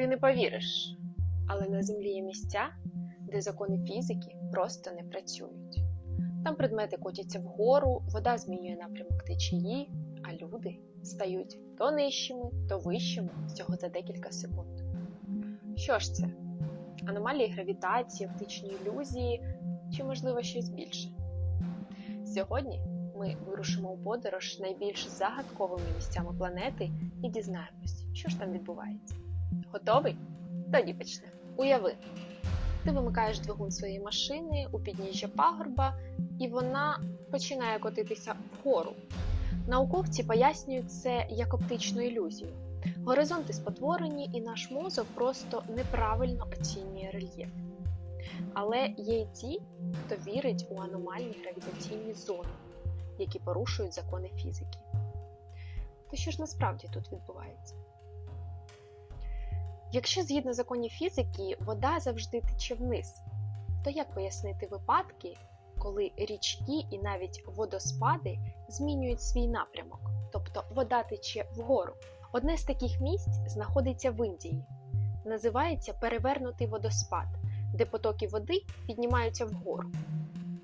Ти не повіриш, але на землі є місця, де закони фізики просто не працюють. Там предмети котяться вгору, вода змінює напрямок течії, а люди стають то нижчими, то вищими всього за декілька секунд. Що ж це? Аномалії гравітації, оптичні ілюзії чи, можливо, щось більше? Сьогодні ми вирушимо у подорож найбільш загадковими місцями планети і дізнаємось, що ж там відбувається. Готовий? Тоді почне. Уяви, ти вимикаєш двигун своєї машини у підніжжя пагорба, і вона починає котитися вгору. Науковці пояснюють це як оптичну ілюзію. Горизонти спотворені, і наш мозок просто неправильно оцінює рельєф. Але є й ті, хто вірить у аномальні гравітаційні зони, які порушують закони фізики. То що ж насправді тут відбувається? Якщо згідно законів фізики вода завжди тече вниз, то як пояснити випадки, коли річки і навіть водоспади змінюють свій напрямок, тобто вода тече вгору? Одне з таких місць знаходиться в Індії. Називається перевернутий водоспад, де потоки води піднімаються вгору.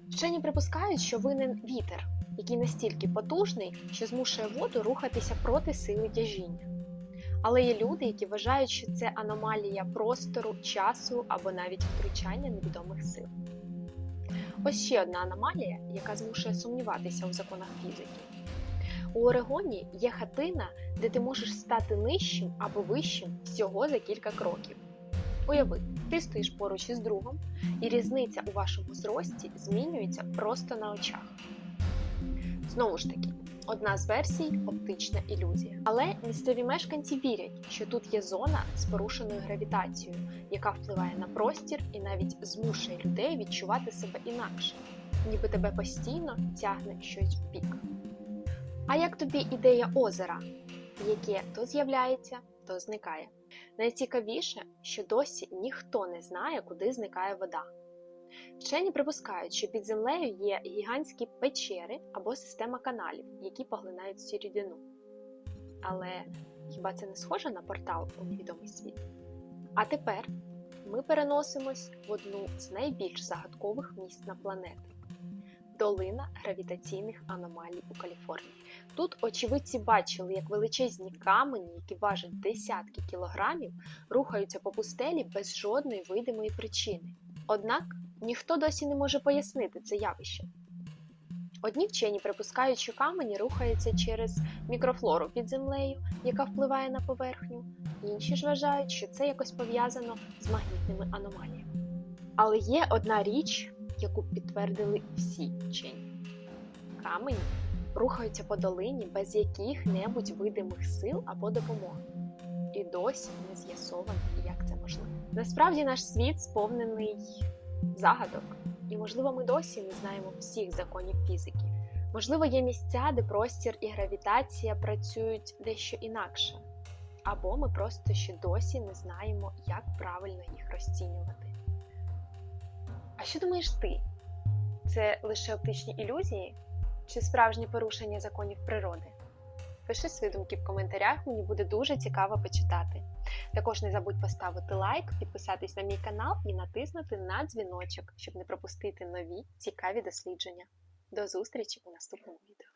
Вчені припускають, що винен вітер, який настільки потужний, що змушує воду рухатися проти сили тяжіння. Але є люди, які вважають, що це аномалія простору, часу або навіть втручання невідомих сил. Ось ще одна аномалія, яка змушує сумніватися у законах фізики. У Орегоні є хатина, де ти можеш стати нижчим або вищим всього за кілька кроків. Уяви, ти стоїш поруч із другом, і різниця у вашому зрості змінюється просто на очах. Знову ж таки, одна з версій оптична ілюзія. Але місцеві мешканці вірять, що тут є зона з порушеною гравітацією, яка впливає на простір і навіть змушує людей відчувати себе інакше, ніби тебе постійно тягне щось в бік. А як тобі ідея озера, яке то з'являється, то зникає? Найцікавіше, що досі ніхто не знає, куди зникає вода. Вчені припускають, що під землею є гігантські печери або система каналів, які поглинають цю рідину. Але хіба це не схоже на портал у невідомий світ? А тепер ми переносимось в одну з найбільш загадкових місць на планеті долина гравітаційних аномалій у Каліфорнії. Тут очевидці бачили, як величезні камені, які важать десятки кілограмів, рухаються по пустелі без жодної видимої причини. Однак ніхто досі не може пояснити це явище. Одні вчені припускають, що камені рухаються через мікрофлору під землею, яка впливає на поверхню, інші ж вважають, що це якось пов'язано з магнітними аномаліями. Але є одна річ, яку підтвердили всі вчені: камені рухаються по долині без яких-небудь видимих сил або допомоги. І досі не з'ясовано, як це можливо. Насправді наш світ сповнений загадок, і, можливо, ми досі не знаємо всіх законів фізики. Можливо, є місця, де простір і гравітація працюють дещо інакше, або ми просто ще досі не знаємо, як правильно їх розцінювати. А що думаєш ти? Це лише оптичні ілюзії чи справжнє порушення законів природи? Пиши свої думки в коментарях, мені буде дуже цікаво почитати. Також не забудь поставити лайк, підписатись на мій канал і натиснути на дзвіночок, щоб не пропустити нові цікаві дослідження. До зустрічі у наступному відео.